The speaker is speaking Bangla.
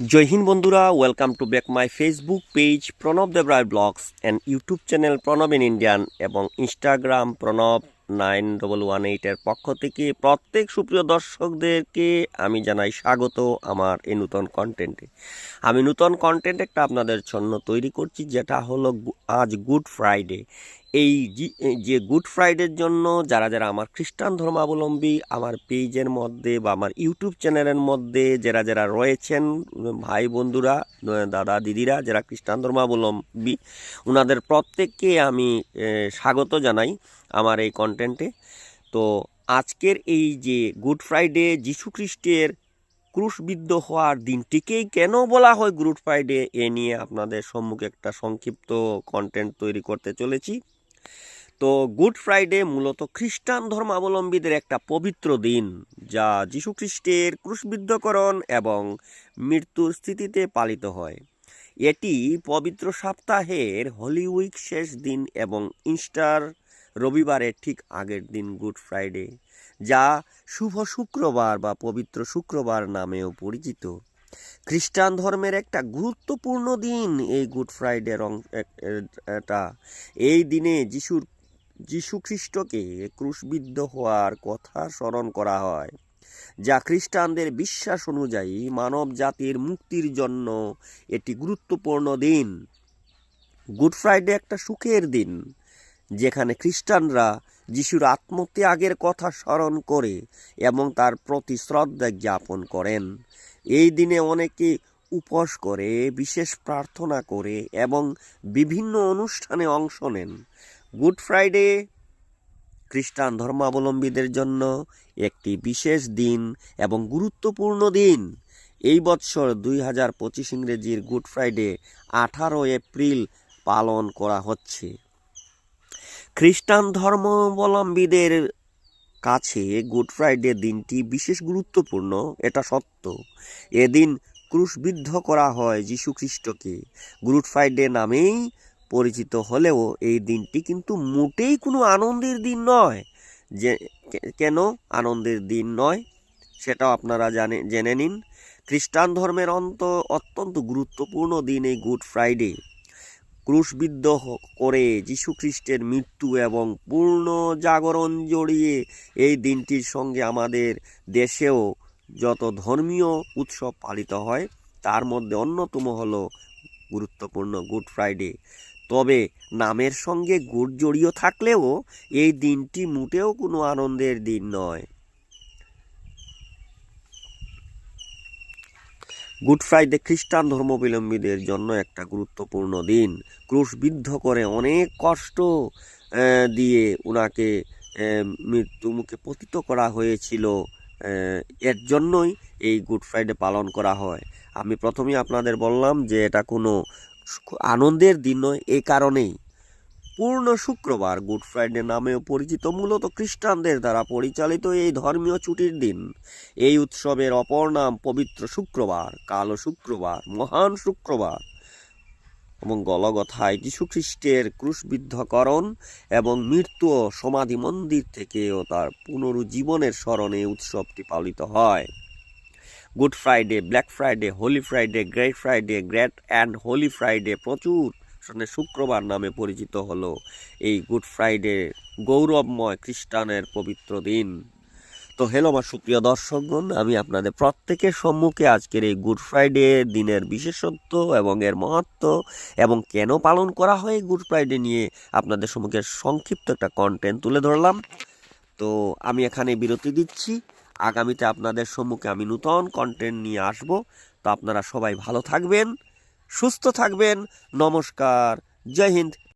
জয় হিন্দ বন্ধুরা welcome to back my Facebook page Pranab Debroy blogs and YouTube channel Pranab in Indian এবং Instagram Pranab nine double one এইটের পক্ষ থেকে প্রত্যেক সুপ্রিয় দর্শকদেরকে আমি জানাই স্বাগত আমার এই নূতন কন্টেন্টে আমি নূতন কন্টেন্ট একটা আপনাদের জন্য তৈরি করছি, যেটা হলো আজ গুড ফ্রাইডে এই যে গুড ফ্রাইডের জন্য যারা যারা আমার খ্রিস্টান ধর্মাবলম্বী, আমার পেজের মধ্যে বা আমার ইউটিউব চ্যানেলের মধ্যে যারা যারা রয়েছেন, ভাই বন্ধুরা দাদা, দিদিরা, যারা খ্রিস্টান ধর্মাবলম্বী ওনাদের প্রত্যেককে আমি স্বাগত জানাই আমার এই কন্টেন্টে তো আজকের এই যে গুড ফ্রাইডে যীশু খ্রিস্টের ক্রুশবিদ্ধ হওয়ার দিনটিকেই কেন বলা হয় গুড ফ্রাইডে, এ নিয়ে আপনাদের সম্মুখে একটা সংক্ষিপ্ত কন্টেন্ট তৈরি করতে চলেছি। তো গুড ফ্রাইডে মূলত খ্রিস্টান ধর্মাবলম্বীদের একটা পবিত্র দিন, যা যীশু খ্রিস্টের ক্রুশবিদ্ধকরণ এবং মৃত্যুর স্থিতিতে পালিত হয়। এটি পবিত্র সপ্তাহের হোলি উইক শেষ দিন এবং ইস্টার রবিবারের ঠিক আগের দিন গুড ফ্রাইডে, যা শুভ শুক্রবার বা পবিত্র শুক্রবার নামেও পরিচিত। খ্রিস্টান ধর্মের একটা গুরুত্বপূর্ণ দিন এই গুড ফ্রাইডে রং, এ- এ- এটা এই দিনে যিশুর যীশু খ্রিস্টকে ক্রুশবিদ্ধ হওয়ার কথা স্মরণ করা হয়, যা খ্রিস্টানদের বিশ্বাস অনুযায়ী মানব জাতির মুক্তির জন্য এটি গুরুত্বপূর্ণ দিন। গুড ফ্রাইডে একটা সুখের দিন, যেখানে খ্রিস্টানরা যিশুর আত্মত্যাগের কথা স্মরণ করে এবং তার প্রতি শ্রদ্ধা জ্ঞাপন করেন। এই দিনে অনেকে উপোস করে, বিশেষ প্রার্থনা করে এবং বিভিন্ন অনুষ্ঠানে অংশ নেন। গুড ফ্রাইডে খ্রিস্টান ধর্মাবলম্বীদের জন্য একটি বিশেষ দিন এবং গুরুত্বপূর্ণ দিন। এই বৎসর দুই হাজার পঁচিশ ইংরেজির গুড ফ্রাইডে আঠারো এপ্রিল পালন করা হচ্ছে। খ্রিস্টান ধর্মাবলম্বীদের কাছে গুড ফ্রাইডে দিনটি বিশেষ গুরুত্বপূর্ণ, এটা সত্য। এদিন ক্রুশবিদ্ধ করা হয় যীশু খ্রিস্টকে গুড ফ্রাইডে নামেই পরিচিত হলেও এই দিনটি কিন্তু মোটেই কোনো আনন্দের দিন নয়। যে কেন আনন্দের দিন নয়? সেটাও আপনারা জানে, জেনে নিন। খ্রিস্টান ধর্মের অন্ত, অত্যন্ত গুরুত্বপূর্ণ দিন এই গুড ফ্রাইডে। ক্রুশবিদ্ধ করে খ্রিস্টের মৃত্যু এবং পূর্ণ জাগরণ জড়িয়ে এই দিনটির সঙ্গে আমাদের দেশেও যত ধর্মীয় উৎসব পালিত হয়, তার মধ্যে অন্যতম হল গুরুত্বপূর্ণ গুড ফ্রাইডে। তবে নামের সঙ্গে গুড জড়িয়ে থাকলেও এই দিনটি মোটেও কোনো আনন্দের দিন নয়। গুড ফ্রাইডে খ্রিস্টান ধর্মাবলম্বীদের জন্য একটা গুরুত্বপূর্ণ দিন। ক্রুশবিদ্ধ করে অনেক কষ্ট দিয়ে ওনাকে মৃত্যু মুখে পতিত করা হয়েছিল এর জন্যই এই গুড ফ্রাইডে পালন করা হয়। আমি প্রথমেই আপনাদের বললাম যে এটা কোনো আনন্দের দিন নয় এই কারণেই। পূর্ণ শুক্রবার গুড ফ্রাইডে নামেও পরিচিত মূলত খ্রিস্টানদের দ্বারা পরিচালিত এই ধর্মীয় ছুটির দিন। এই উৎসবের অপর নাম পবিত্র শুক্রবার, কালো শুক্রবার, মহান শুক্রবার। এবং গলগথায় যীশুখ্রিস্টের ক্রুশবিদ্ধকরণ এবং মৃত্যু সমাধি মন্দির থেকেও তার পুনরুজ্জীবনের স্মরণে উৎসবটি পালিত হয়। Good Friday, Black Friday, Holy Friday Great Friday, Great and Holy Friday প্রচুর শুক্রবার নামে পরিচিত হলো এই গুড ফ্রাইডে গৌরবময় খ্রিস্টানের পবিত্র দিন। তো হ্যালো আমার সুপ্রিয় দর্শকগণ, আমি আপনাদের প্রত্যেকের সম্মুখে আজকের এই গুড ফ্রাইডে দিনের বিশেষত্ব এবং এর মহত্ব এবং কেন পালন করা হয় গুড ফ্রাইডে নিয়ে আপনাদের সম্মুখে সংক্ষিপ্ত একটা কন্টেন্ট তুলে ধরলাম। তো আমি এখানে বিরতি দিচ্ছি। আগামীতে আপনাদের সম্মুখে আমি নূতন কন্টেন্ট নিয়ে আসব। তো আপনারা সবাই ভালো থাকবেন। সুস্থ থাকবেন। নমস্কার। জয় হিন্দ।